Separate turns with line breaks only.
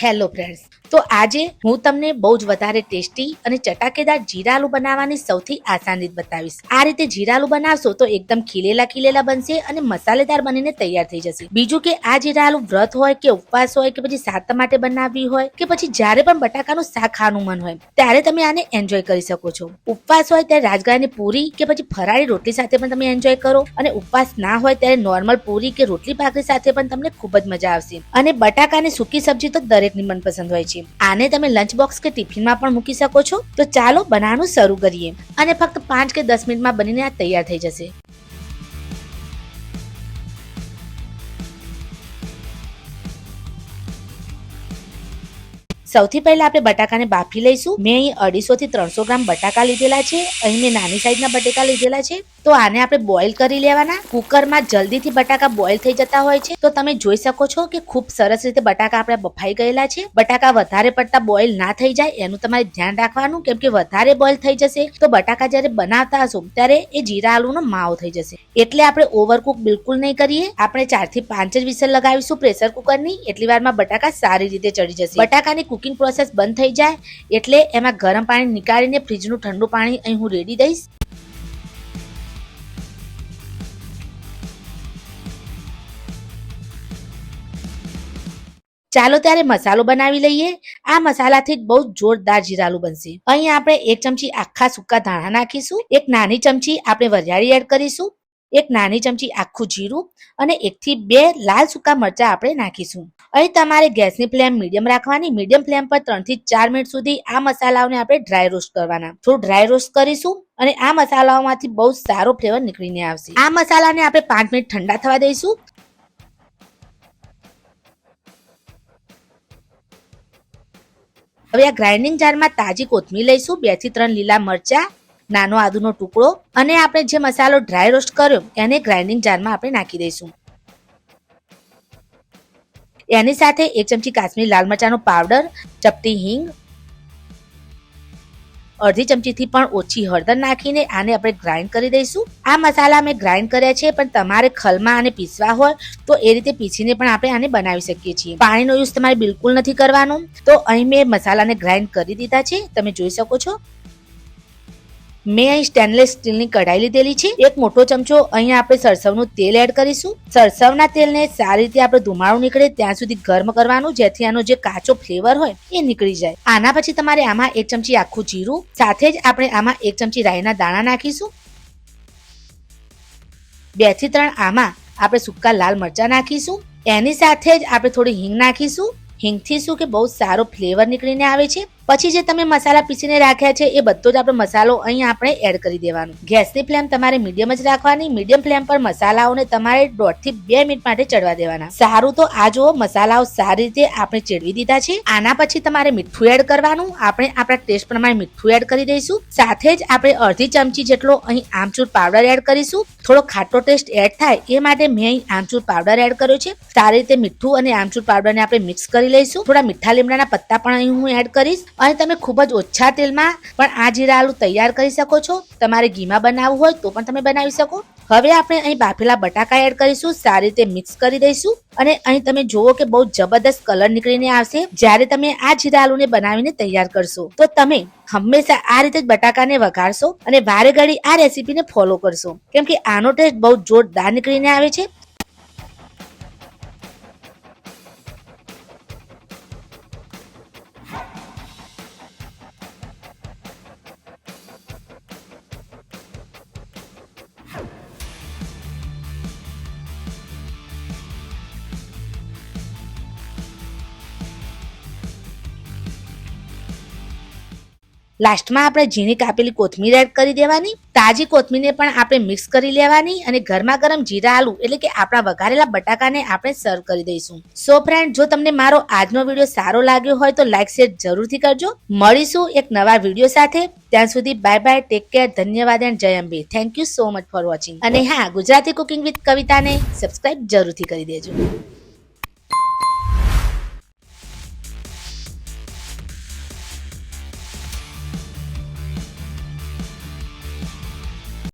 Hello friends તો આજે હું તમને બહુ જ વધારે ટેસ્ટી અને ચટાકેદાર જીરાલુ બનાવવાની સૌથી આસાન રીત બતાવીશ. આ રીતે જીરાલુ બનાવશો તો એકદમ ખીલેલા ખીલેલા બનશે અને મસાલેદાર બનીને તૈયાર થઈ જશે. બીજું કે આ જીરાલુ વ્રત હોય કે ઉપવાસ હોય કે પછી સાત માટે બનાવવી હોય કે પછી જ્યારે પણ બટાકાનું શાક ખાવાનું મન હોય, ત્યારે તમે આને એન્જોય કરી શકો છો. ઉપવાસ હોય ત્યારે રાજગરાની પૂરી કે પછી ફરાળી રોટલી સાથે પણ તમે એન્જોય કરો અને ઉપવાસ ના હોય ત્યારે નોર્મલ પૂરી કે રોટલી ભાખરી સાથે પણ તમને ખૂબ જ મજા આવશે. અને બટાકાની સૂકી સબ્જી તો દરેકની મનપસંદ હોય છે. આને તમે લંચ બોક્સ કે ટિફિનમાં પણ મૂકી શકો છો. તો ચાલો બનાવવાનું શરૂ કરીએ. અને ફક્ત પાંચ કે દસ મિનિટમાં બનીને આ તૈયાર થઈ જશે. સૌથી પહેલા આપણે બટાકાને બાફી લઈશું. મેં અહીં અઢીસો થી ત્રણસો ગ્રામ બટાકા લીધેલા છે. અહીં મેં નાની સાઈઝના બટાકા લીધેલા છે. તો આને આપણે બોઇલ કરી લેવાના. કુકરમાં જલ્દીથી બટાકા બોઇલ થઈ જતા હોય છે. તો તમે જોઈ શકો છો કે ખૂબ સરસ રીતે બટાકા આપણે બફાઈ ગયેલા છે. બટાકા વધારે પડતા બોઇલ ના થઈ જાય, એનું તમારે ધ્યાન રાખવાનું કેમ કે વધારે બોઇલ થઈ જશે. તો બટાકા જ્યારે બનાવતા હશો, ત્યારે એ જીરા આલુનો માવો થઈ જશે. એટલે આપણે ઓવરકુક બિલકુલ નહીં કરીએ. આપણે ચારથી પાંચ જ વિસલ લગાવીશું પ્રેશર કુકરની. એટલી વારમાં બટાકા સારી રીતે ચડી જશે. બટાકાની કુકિંગ પ્રોસેસ બંધ થઈ જાય, એટલે એમાં ગરમ પાણી નીકાળીને ફ્રીજનું ઠંડુ પાણી અહીં હું રેડી દઈશ. ચાલો ત્યારે મસાલો બનાવી લઈએ. આ મસાલાથી બહુ જોરદાર જીરાલું બનશે. અહીં આપણે એક ચમચી આખા સૂકા ધાણા નાખીશું. એક નાની ચમચી આપણે વરિયાળી એડ કરીશું. એક નાની ચમચી આખું જીરું અને એકથી બે લાલ સૂકા મરચા આપણે નાખીશું. અહીં તમારે ગેસની ફ્લેમ મીડિયમ રાખવાની, મીડિયમ ફ્લેમ પર ત્રણથી ચાર મિનિટ સુધી આ મસાલાઓને આપણે ડ્રાય રોસ્ટ કરવાના. થોડું ડ્રાય રોસ્ટ કરીશું અને આ મસાલાઓમાંથી બહુ સારો ફ્લેવર નીકળીને આવશે. આ મસાલાને આપણે પાંચ મિનિટ ઠંડા થવા દઈશું. હવે આ ગ્રાઇન્ડિંગ જારમાં તાજી કોથમીર લઈશું, બેથી ત્રણ લીલા મરચા નાનો આદુનો ટુકડો અને આપણે જે મસાલો ડ્રાય રોસ્ટ કર્યો, એને ગ્રાઇન્ડિંગ જારમાં આપણે નાખી દઈશું. એની સાથે એક ચમચી કાશ્મીરી લાલ મરચાનો પાવડર ચપટી હિંગ, અડધી ચમચીથી પણ ઓછી હળદર નાખીને આને આપણે ગ્રાઇન્ડ કરી દઈશું. આ મસાલા અમે ગ્રાઇન્ડ કર્યા છે, પણ તમારે ખલમાં આને પીસવા હોય, તો એ રીતે પીસીને પણ આપણે આને બનાવી શકીએ છીએ. પાણીનો યુઝ તમારે બિલકુલ નથી કરવાનો. તો અહીં મેં મસાલાને ગ્રાઇન્ડ કરી દીધા છે, તમે જોઈ શકો છો. મેં અહીં સ્ટેનલેસ સ્ટીલની કઢાઈ લીધેલી છે. એક મોટો ચમચો અહીંયા આપણે સરસવનું તેલ એડ કરીશું. સરસવના તેલને સારી રીતે આપણે ધુમાડો નીકળે ત્યાં સુધી ગરમ કરવાનું, જેથી આનો જે કાચો ફ્લેવર હોય એ નીકળી જાય. આના પછી તમારે આમાં એક ચમચી આખું જીરું, સાથે જ આપણે આમાં એક ચમચી રાઈના દાણા નાખીશું. બેથી ત્રણ આમાં આપણે સૂકા લાલ મરચા નાખીશું. એની સાથે જ આપણે થોડી હિંગ નાખીશું. હિંગથી શું કે બહુ સારો ફ્લેવર નીકળીને આવે છે. પછી જે તમે મસાલા પીસીને રાખ્યા છે, એ બધો જ આપણે મસાલો અહીં આપણે એડ કરી દેવાનો. ગેસની ફ્લેમ તમારે મીડિયમ જ રાખવાની, મીડિયમ ફ્લેમ પર મસાલાઓને તમારે દોઢથી બે મિનિટ માટે ચડવા દેવાના. સારું તો આ જુઓ, મસાલાઓ સારી રીતે આપણે ચડવી દીધા છે. આના પછી તમારે મીઠું એડ કરવાનું. આપણે આપણા ટેસ્ટ પ્રમાણે મીઠું એડ કરી દઈશું. સાથે જ આપણે અડધી ચમચી જેટલો અહીં આમચૂર પાવડર એડ કરીશું. થોડો ખાટો ટેસ્ટ એડ થાય, એ માટે મેં અહીં આમચૂર પાવડર એડ કર્યો છે. સારી રીતે મીઠું અને આમચૂર પાવડરને આપણે મિક્સ કરી લઈશું. થોડા મીઠા લીમડાના પત્તા પણ અહીં હું એડ કરીશ. અને તમે ખૂબ જ ઓછા તેલમાં પણ આ જીરા આલુ તૈયાર કરી શકો છો. તમારે ઘીમાં બનાવવું હોય તો પણ તમે બનાવી શકો. હવે આપણે અહીં બાફેલા બટાકા એડ કરીશું, સારી રીતે મિક્સ કરી દઈશું. અને અહીં તમે જુઓ કે બહુ જબરદસ્ત કલર નીકળીને આવશે. જ્યારે તમે આ જીરા આલુને બનાવીને તૈયાર કરશો, તો તમે હંમેશા આ રીતે જ બટાકાને વઘારશો અને વારે ઘડી આ રેસીપીને ફોલો કરશો. કેમ કે આનો ટેસ્ટ બહુ જોરદાર નીકળીને આવે છે. લાસ્ટમાં આપણે ઝીણી કાપેલી કોથમીર એડ કરી દેવાની, તાજી કોથમીરને પણ આપણે મિક્સ કરી લેવાની અને ગરમા ગરમ જીરા, આલુ એટલે કે આપણા વઘારેલા બટાકાને આપણે સર્વ કરી દઈશું. સો ફ્રેન્ડ જો તમને મારો આજનો વીડિયો સારો લાગ્યો હોય તો લાઈક શેર જરૂરથી કરજો. મળીશું એક નવા વીડિયો સાથે. ત્યાં સુધી બાય બાય ટેક કેર ધન્યવાદ and Jai Ambe. Thank you so much for watching અને હા, ગુજરાતી કુકિંગ વિથ કવિતાને સબસ્ક્રાઇબ જરૂરથી કરી દેજો.